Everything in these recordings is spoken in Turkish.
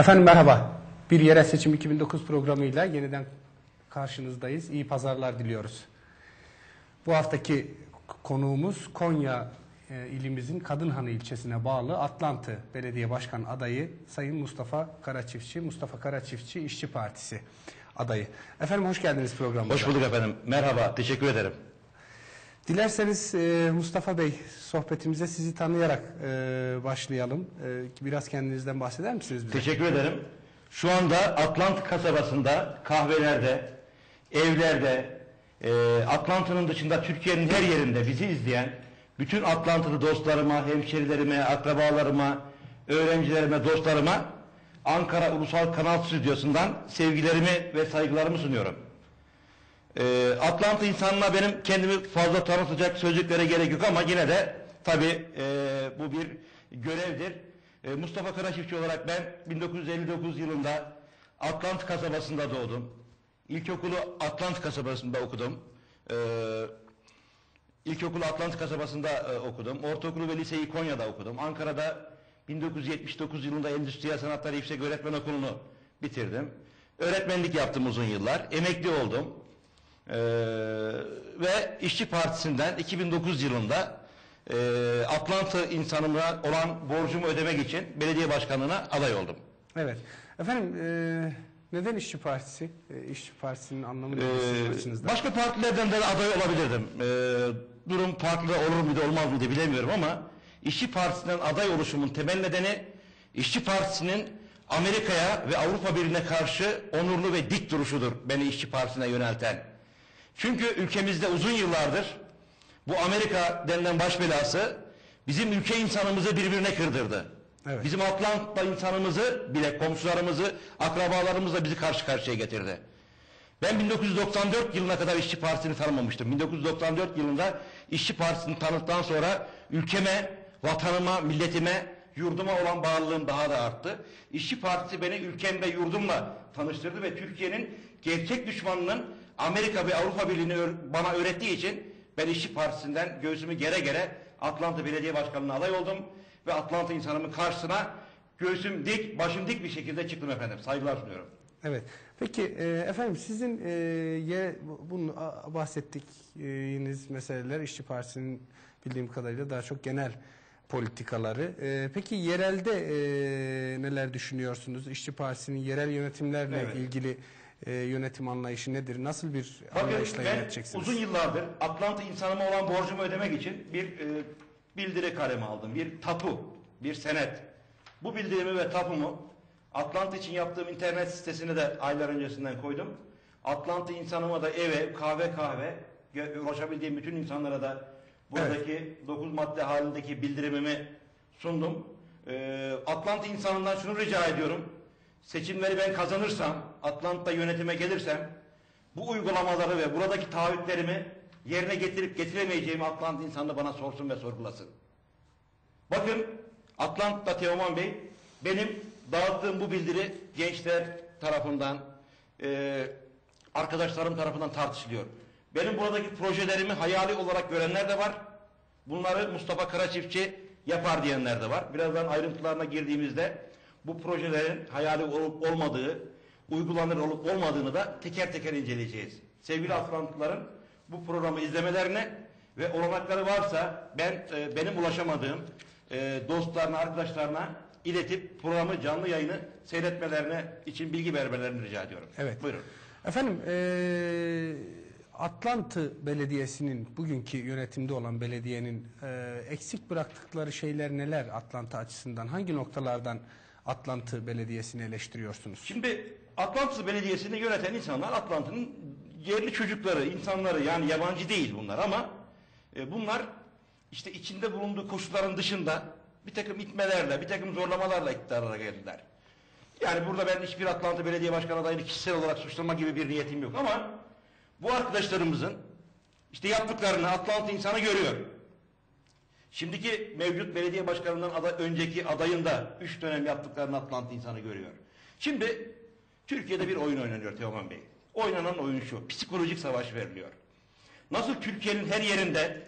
Efendim merhaba. Bir yerel seçim 2009 programıyla yeniden karşınızdayız. İyi pazarlar diliyoruz. Bu haftaki konuğumuz Konya e, ilimizin Kadınhanı ilçesine bağlı Atlantı Belediye Başkan adayı Sayın Mustafa Karaçiftçi, Mustafa Karaçiftçi İşçi Partisi adayı. Efendim hoş geldiniz programımıza. Hoş bulduk efendim. Merhaba, teşekkür ederim. Dilerseniz e, Mustafa Bey sohbetimize sizi tanıyarak e, başlayalım. E, biraz kendinizden bahseder misiniz bize? Teşekkür ederim. Şu anda Atlant kasabasında, kahvelerde, evlerde, e, Atlanta'nın dışında Türkiye'nin her yerinde bizi izleyen bütün Atlantılı dostlarıma, hemşerilerime, akrabalarıma, öğrencilerime, dostlarıma Ankara Ulusal Kanal Stüdyosu'ndan sevgilerimi ve saygılarımı sunuyorum. E, Atlanta insanına benim kendimi fazla tanıtacak sözcüklere gerek yok ama yine de tabii e, bu bir görevdir. E, Mustafa Karaçiftçi olarak ben 1959 yılında Atlant kasabasında doğdum. İlkokulu Atlant kasabasında okudum. E, İlkokulu Atlant kasabasında e, okudum. Ortaokulu ve liseyi Konya'da okudum. Ankara'da 1979 yılında Endüstriyel Sanatlar Yüksek Öğretmen Okulu'nu bitirdim. Öğretmenlik yaptım uzun yıllar. Emekli oldum. Ee, ve İşçi Partisi'nden 2009 yılında e, Atlanta insanıma olan borcumu ödemek için belediye başkanlığına aday oldum. Evet. Efendim e, neden İşçi Partisi? E, İşçi Partisi'nin anlamı nedir Ee, başka partilerden de aday olabilirdim. Ee, durum farklı olur muydu olmaz mıydı bilemiyorum ama İşçi Partisi'nden aday oluşumun temel nedeni İşçi Partisi'nin Amerika'ya ve Avrupa Birliği'ne karşı onurlu ve dik duruşudur beni İşçi Partisi'ne yönelten. Çünkü ülkemizde uzun yıllardır bu Amerika denilen baş belası bizim ülke insanımızı birbirine kırdırdı. Evet. Bizim Atlanta insanımızı bile komşularımızı, akrabalarımızla bizi karşı karşıya getirdi. Ben 1994 yılına kadar İşçi Partisi'ni tanımamıştım. 1994 yılında İşçi Partisi'ni tanıdıktan sonra ülkeme, vatanıma, milletime, yurduma olan bağlılığım daha da arttı. İşçi Partisi beni ülkem ve yurdumla tanıştırdı ve Türkiye'nin gerçek düşmanının Amerika ve Avrupa Birliği'ni bana öğrettiği için ben İşçi Partisi'nden göğsümü gere gere Atlanta Belediye Başkanlığı'na aday oldum ve Atlanta insanımın karşısına göğsüm dik, başım dik bir şekilde çıktım efendim. Saygılar sunuyorum. Evet. Peki e, efendim sizin e, ye, bunu bahsettiğiniz meseleler İşçi Partisi'nin bildiğim kadarıyla daha çok genel politikaları. E, peki yerelde e, neler düşünüyorsunuz? İşçi Partisi'nin yerel yönetimlerle Evet. ilgili e, yönetim anlayışı nedir? Nasıl bir Bakın anlayışla ben yöneteceksiniz? uzun yıllardır Atlanta insanıma olan borcumu ödemek için bir e, bildiri kalemi aldım. Bir tapu, bir senet. Bu bildirimi ve tapumu Atlanta için yaptığım internet sitesine de aylar öncesinden koydum. Atlanta insanıma da eve, kahve kahve gö- ulaşabildiğim bütün insanlara da buradaki 9 madde halindeki bildirimimi sundum. Ee, Atlanta insanından şunu rica ediyorum. Seçimleri ben kazanırsam, Atlanta yönetime gelirsem bu uygulamaları ve buradaki taahhütlerimi yerine getirip getiremeyeceğimi Atlanta insanı bana sorsun ve sorgulasın. Bakın Atlanta Teoman Bey benim dağıttığım bu bildiri gençler tarafından e, arkadaşlarım tarafından tartışılıyor. Benim buradaki projelerimi hayali olarak görenler de var. Bunları Mustafa Karaçiftçi yapar diyenler de var. Birazdan ayrıntılarına girdiğimizde bu projelerin hayali olup olmadığı, uygulanır olup olmadığını da teker teker inceleyeceğiz. Sevgili Atlantıların bu programı izlemelerine ve olanakları varsa ben e, benim ulaşamadığım e, dostlarına, arkadaşlarına iletip programı canlı yayını seyretmelerine için bilgi vermelerini rica ediyorum. Evet. Buyurun. Efendim eee Atlantı Belediyesi'nin bugünkü yönetimde olan belediyenin eee, eksik bıraktıkları şeyler neler Atlanta açısından? Hangi noktalardan Atlantı Belediyesi'ni eleştiriyorsunuz? Şimdi Atlantı Belediyesi'ni yöneten insanlar Atlantı'nın yerli çocukları, insanları yani yabancı değil bunlar ama e, bunlar işte içinde bulunduğu koşulların dışında bir takım itmelerle, bir takım zorlamalarla iktidarlara geldiler. Yani burada ben hiçbir Atlanta Belediye Başkanı adayını kişisel olarak suçlama gibi bir niyetim yok ama bu arkadaşlarımızın işte yaptıklarını Atlanta insanı görüyor. Şimdiki mevcut belediye başkanından ada- önceki adayın da üç dönem yaptıklarını Atlanta insanı görüyor. Şimdi Türkiye'de bir oyun oynanıyor Teoman Bey. Oynanan oyun şu, psikolojik savaş veriliyor. Nasıl Türkiye'nin her yerinde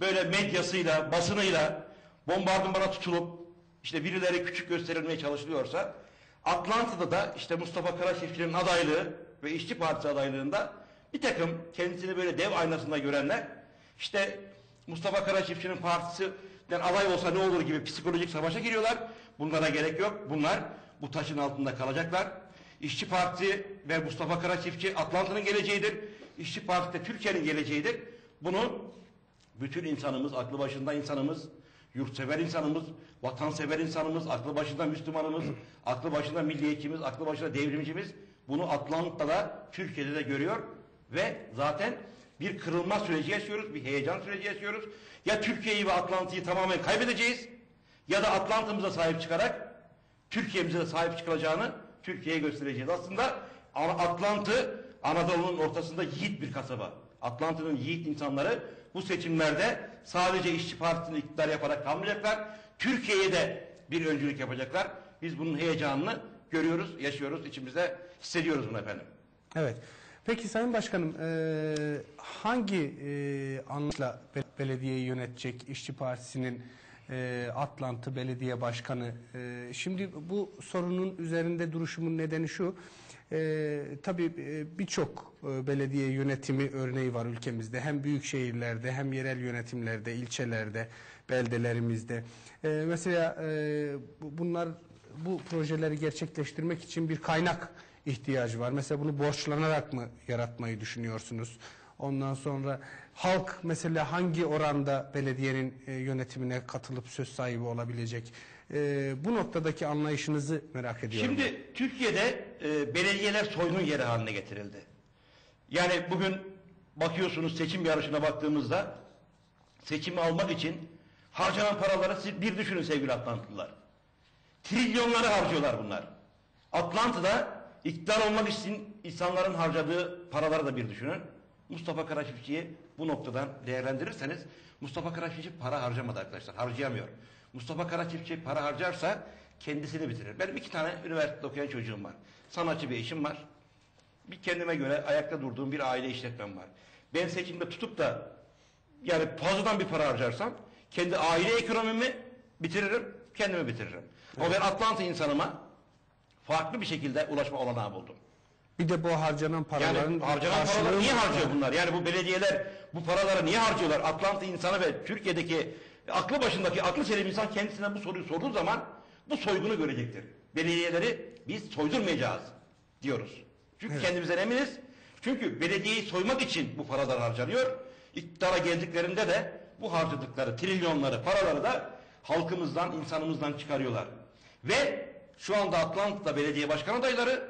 böyle medyasıyla, basınıyla bombardımana tutulup işte birileri küçük gösterilmeye çalışılıyorsa Atlantı'da da işte Mustafa Karaçiftçi'nin adaylığı ve İşçi Partisi adaylığında bir takım kendisini böyle dev aynasında görenler işte Mustafa Karaçiftçi'nin partisinden aday olsa ne olur gibi psikolojik savaşa giriyorlar. Bunlara gerek yok. Bunlar bu taşın altında kalacaklar. İşçi Parti ve Mustafa Karaçiftçi Atlantı'nın geleceğidir. İşçi Parti de Türkiye'nin geleceğidir. Bunu bütün insanımız, aklı başında insanımız, yurtsever insanımız, vatansever insanımız, aklı başında Müslümanımız, aklı başında milliyetçimiz, aklı başında devrimcimiz bunu Atlanta'da, Türkiye'de de görüyor ve zaten bir kırılma süreci yaşıyoruz, bir heyecan süreci yaşıyoruz. Ya Türkiye'yi ve Atlanta'yı tamamen kaybedeceğiz ya da Atlanta'mıza sahip çıkarak Türkiye'mize de sahip çıkılacağını Türkiye'ye göstereceğiz. Aslında Atlantı Anadolu'nun ortasında yiğit bir kasaba. Atlantı'nın yiğit insanları bu seçimlerde sadece işçi partisini iktidar yaparak kalmayacaklar. Türkiye'ye de bir öncülük yapacaklar. Biz bunun heyecanını görüyoruz, yaşıyoruz, içimizde hissediyoruz bunu efendim. Evet. Peki Sayın Başkanım e, hangi e, anlayışla be- belediyeyi yönetecek İşçi Partisi'nin e, Atlantı Belediye Başkanı? E, şimdi bu sorunun üzerinde duruşumun nedeni şu. E, tabii birçok belediye yönetimi örneği var ülkemizde. Hem büyük şehirlerde hem yerel yönetimlerde, ilçelerde, beldelerimizde. Mesela bu- bunlar bu projeleri gerçekleştirmek için bir kaynak ihtiyacı var. Mesela bunu borçlanarak mı yaratmayı düşünüyorsunuz? Ondan sonra halk mesela hangi oranda belediyenin e, yönetimine katılıp söz sahibi olabilecek? E, bu noktadaki anlayışınızı merak ediyorum. Şimdi Türkiye'de e, belediyeler soygun yeri haline getirildi. Yani bugün bakıyorsunuz seçim yarışına baktığımızda seçimi almak için harcanan paraları siz bir düşünün sevgili Atlantlılar. Trilyonları harcıyorlar bunlar. Atlantı'da iktidar olmak için insanların harcadığı paraları da bir düşünün. Mustafa Karaçiftçi'yi bu noktadan değerlendirirseniz Mustafa Karaçiftçi para harcamadı arkadaşlar. Harcayamıyor. Mustafa Karaçiftçi para harcarsa kendisini bitirir. Benim iki tane üniversitede okuyan çocuğum var. Sanatçı bir eşim var. Bir kendime göre ayakta durduğum bir aile işletmem var. Ben seçimde tutup da yani fazladan bir para harcarsam kendi aile ekonomimi bitiririm, kendimi bitiririm. Ama ben Atlanta insanıma farklı bir şekilde ulaşma olanağı buldum. Bir de bu harcanan paraların Yani harcanan karşılığı paraları niye harcıyor bunlar? Yani bu belediyeler bu paraları niye harcıyorlar? Atlanta insanı ve Türkiye'deki aklı başındaki aklı selim insan kendisine bu soruyu sorduğu zaman bu soygunu görecektir. Belediyeleri biz soydurmayacağız diyoruz. Çünkü Evet. kendimizden eminiz. Çünkü belediyeyi soymak için bu paralar harcanıyor. İktidara geldiklerinde de bu harcadıkları trilyonları, paraları da halkımızdan, insanımızdan çıkarıyorlar. Ve şu anda Atlanta'da belediye başkan adayları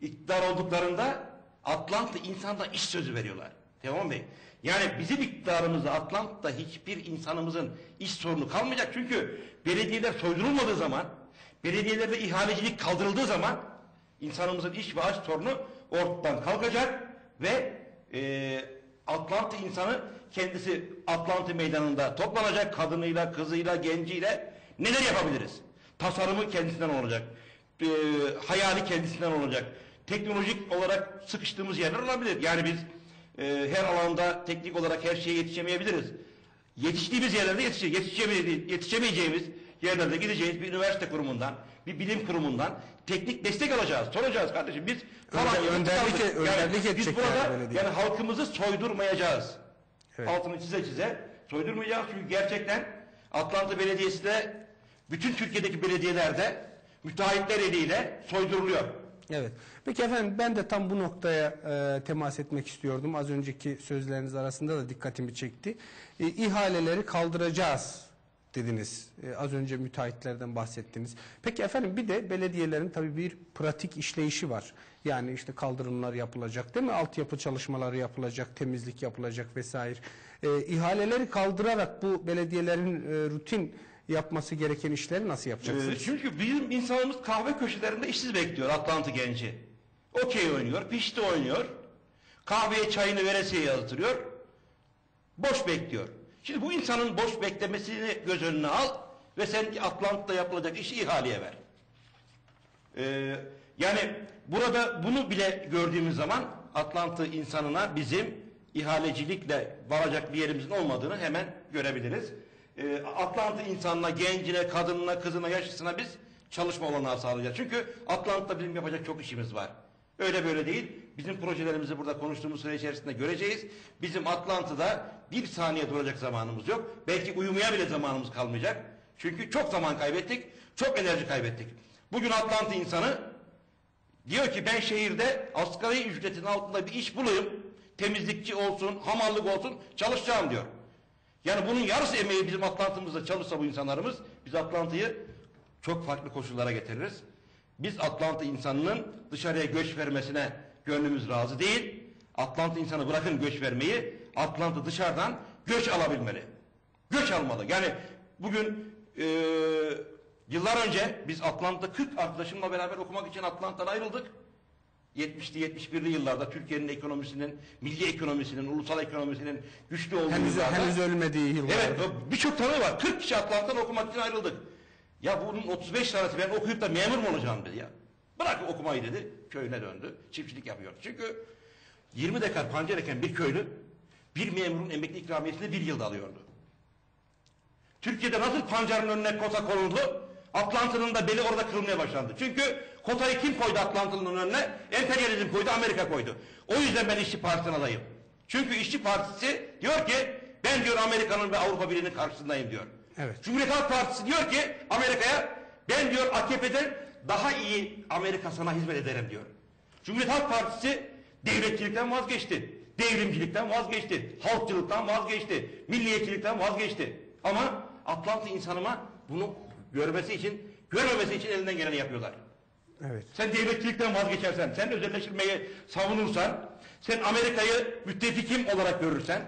iktidar olduklarında Atlanta insanda iş sözü veriyorlar. Teoman Bey. Yani bizim iktidarımızda Atlanta'da hiçbir insanımızın iş sorunu kalmayacak. Çünkü belediyeler soydurulmadığı zaman, belediyelerde ihalecilik kaldırıldığı zaman insanımızın iş ve aş sorunu ortadan kalkacak ve e, Atlanta insanı kendisi Atlanta meydanında toplanacak kadınıyla, kızıyla, genciyle neler yapabiliriz? Tasarımı kendisinden olacak. E, hayali kendisinden olacak. Teknolojik olarak sıkıştığımız yerler olabilir. Yani biz e, her alanda teknik olarak her şeye yetişemeyebiliriz. Yetiştiğimiz yerlerde yetişeceğiz. Yetişemeyeceğimiz, yetişemeyeceğimiz yerlerde gideceğiz bir üniversite kurumundan, bir bilim kurumundan teknik destek alacağız. Soracağız kardeşim biz falan Önde- önderlik- aldık. önderlik biz burada yani yani halkımızı soydurmayacağız. Evet. Altını çize çize soydurmayacağız çünkü gerçekten Atlanta Belediyesi de bütün Türkiye'deki belediyelerde müteahhitler eliyle soyduruluyor. Evet. Peki efendim ben de tam bu noktaya e, temas etmek istiyordum. Az önceki sözleriniz arasında da dikkatimi çekti. E, ihaleleri kaldıracağız dediniz. E, az önce müteahhitlerden bahsettiniz. Peki efendim bir de belediyelerin tabii bir pratik işleyişi var. Yani işte kaldırımlar yapılacak değil mi? Altyapı çalışmaları yapılacak, temizlik yapılacak vesaire. E, ihaleleri kaldırarak bu belediyelerin e, rutin yapması gereken işleri nasıl yapacaksınız? Ee, çünkü bizim insanımız kahve köşelerinde işsiz bekliyor Atlanta genci. Okey oynuyor, pişti oynuyor. Kahveye çayını veresiye yazdırıyor. Boş bekliyor. Şimdi bu insanın boş beklemesini göz önüne al ve sen Atlanta'da yapılacak işi ihaleye ver. Ee, yani burada bunu bile gördüğümüz zaman Atlanta insanına bizim ihalecilikle varacak bir yerimizin olmadığını hemen görebiliriz. Ee, Atlanta insanına, gencine, kadınına, kızına, yaşlısına biz çalışma olanağı sağlayacağız. Çünkü Atlant'ta bizim yapacak çok işimiz var. Öyle böyle değil. Bizim projelerimizi burada konuştuğumuz süre içerisinde göreceğiz. Bizim Atlantı'da bir saniye duracak zamanımız yok. Belki uyumaya bile zamanımız kalmayacak. Çünkü çok zaman kaybettik, çok enerji kaybettik. Bugün Atlantı insanı diyor ki ben şehirde asgari ücretin altında bir iş bulayım. Temizlikçi olsun, hamallık olsun çalışacağım diyor. Yani bunun yarısı emeği bizim Atlantımızda çalışsa bu insanlarımız biz Atlantı'yı çok farklı koşullara getiririz. Biz Atlantı insanının dışarıya göç vermesine gönlümüz razı değil. Atlantı insanı bırakın göç vermeyi, Atlantı dışarıdan göç alabilmeli. Göç almalı. Yani bugün eee, yıllar önce biz Atlanta'da 40 arkadaşımla beraber okumak için Atlanta'dan ayrıldık. 70'li 71'li yıllarda Türkiye'nin ekonomisinin, milli ekonomisinin, ulusal ekonomisinin güçlü olduğu Henüz, yıllarda henüz ölmediği yıllar. Evet birçok tanığı var. 40 kişi Atlanta'dan okumak için ayrıldık. Ya bunun 35 tanesi ben okuyup da memur mu olacağım dedi ya. Bırak okumayı dedi. Köyüne döndü. Çiftçilik yapıyor. Çünkü 20 dekar pancar eken bir köylü bir memurun emekli ikramiyesini bir yılda alıyordu. Türkiye'de nasıl pancarın önüne kota konuldu? Atlantı'nın da beli orada kırılmaya başlandı. Çünkü kotayı kim koydu Atlantı'nın önüne? Emperyalizm koydu, Amerika koydu. O yüzden ben İşçi Partisi'ne adayım. Çünkü İşçi Partisi diyor ki ben diyor Amerika'nın ve Avrupa Birliği'nin karşısındayım diyor. Evet. Cumhuriyet Halk Partisi diyor ki Amerika'ya ben diyor AKP'den daha iyi Amerika sana hizmet ederim diyor. Cumhuriyet Halk Partisi devletçilikten vazgeçti. Devrimcilikten vazgeçti. Halkçılıktan vazgeçti. Milliyetçilikten vazgeçti. Ama Atlantı insanıma bunu görmesi için, görmemesi için elinden geleni yapıyorlar. Evet. Sen devletçilikten vazgeçersen, sen özelleştirmeyi savunursan, sen Amerika'yı müttefikim olarak görürsen,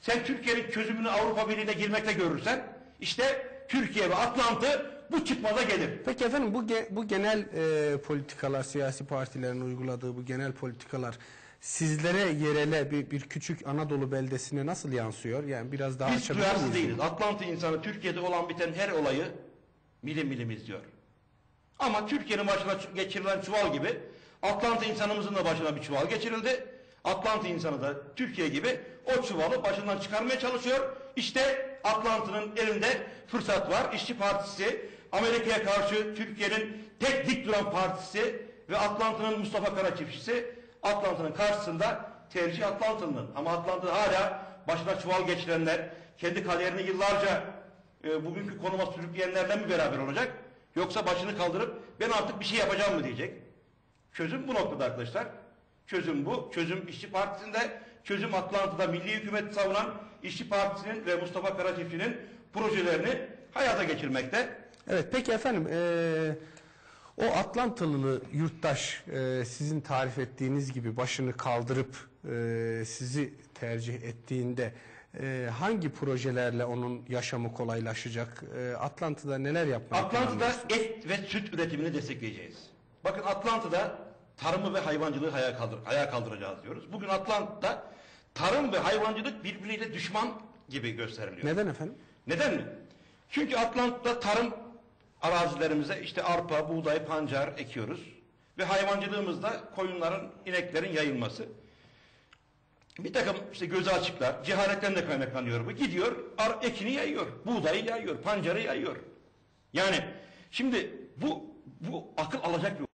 sen Türkiye'nin çözümünü Avrupa Birliği'ne girmekte görürsen, işte Türkiye ve Atlantı bu çıkmaza gelir. Peki efendim bu ge- bu genel e, politikalar, siyasi partilerin uyguladığı bu genel politikalar sizlere yerele bir, bir küçük Anadolu beldesine nasıl yansıyor? Yani biraz daha Biz duyarsız değiliz. Atlantı insanı Türkiye'de olan biten her olayı milim milim izliyor. Ama Türkiye'nin başına geçirilen çuval gibi Atlantı insanımızın da başına bir çuval geçirildi. Atlantı insanı da Türkiye gibi o çuvalı başından çıkarmaya çalışıyor. İşte Atlantı'nın elinde fırsat var. İşçi Partisi Amerika'ya karşı Türkiye'nin tek dik duran partisi ve Atlantı'nın Mustafa Kara çiftçisi Atlantı'nın karşısında tercih Atlantı'nın. Ama Atlantı hala başına çuval geçirenler, kendi kaderini yıllarca e, bugünkü konuma sürükleyenlerle mi beraber olacak? Yoksa başını kaldırıp ben artık bir şey yapacağım mı diyecek? Çözüm bu noktada arkadaşlar. Çözüm bu. Çözüm İşçi Partisi'nde, çözüm Atlantı'da milli hükümet savunan İşçi Partisi'nin ve Mustafa Karaçiftçi'nin projelerini hayata geçirmekte. Evet peki efendim e, o Atlantılı yurttaş e, sizin tarif ettiğiniz gibi başını kaldırıp e, sizi tercih ettiğinde e, hangi projelerle onun yaşamı kolaylaşacak? E, Atlantı'da neler yapmayı planlıyorsunuz? et ve süt üretimini destekleyeceğiz. Bakın Atlantı'da tarımı ve hayvancılığı ayağa, kaldır, ayağa kaldıracağız diyoruz. Bugün Atlantı'da tarım ve hayvancılık birbiriyle düşman gibi gösteriliyor. Neden efendim? Neden mi? Çünkü Atlantı'da tarım arazilerimize işte arpa, buğday, pancar ekiyoruz. Ve hayvancılığımızda koyunların, ineklerin yayılması. Bir takım işte gözü açıklar, cehaletten de kaynaklanıyor bu. Gidiyor, ar, ekini yayıyor, buğdayı yayıyor, pancarı yayıyor. Yani şimdi bu bu akıl alacak bir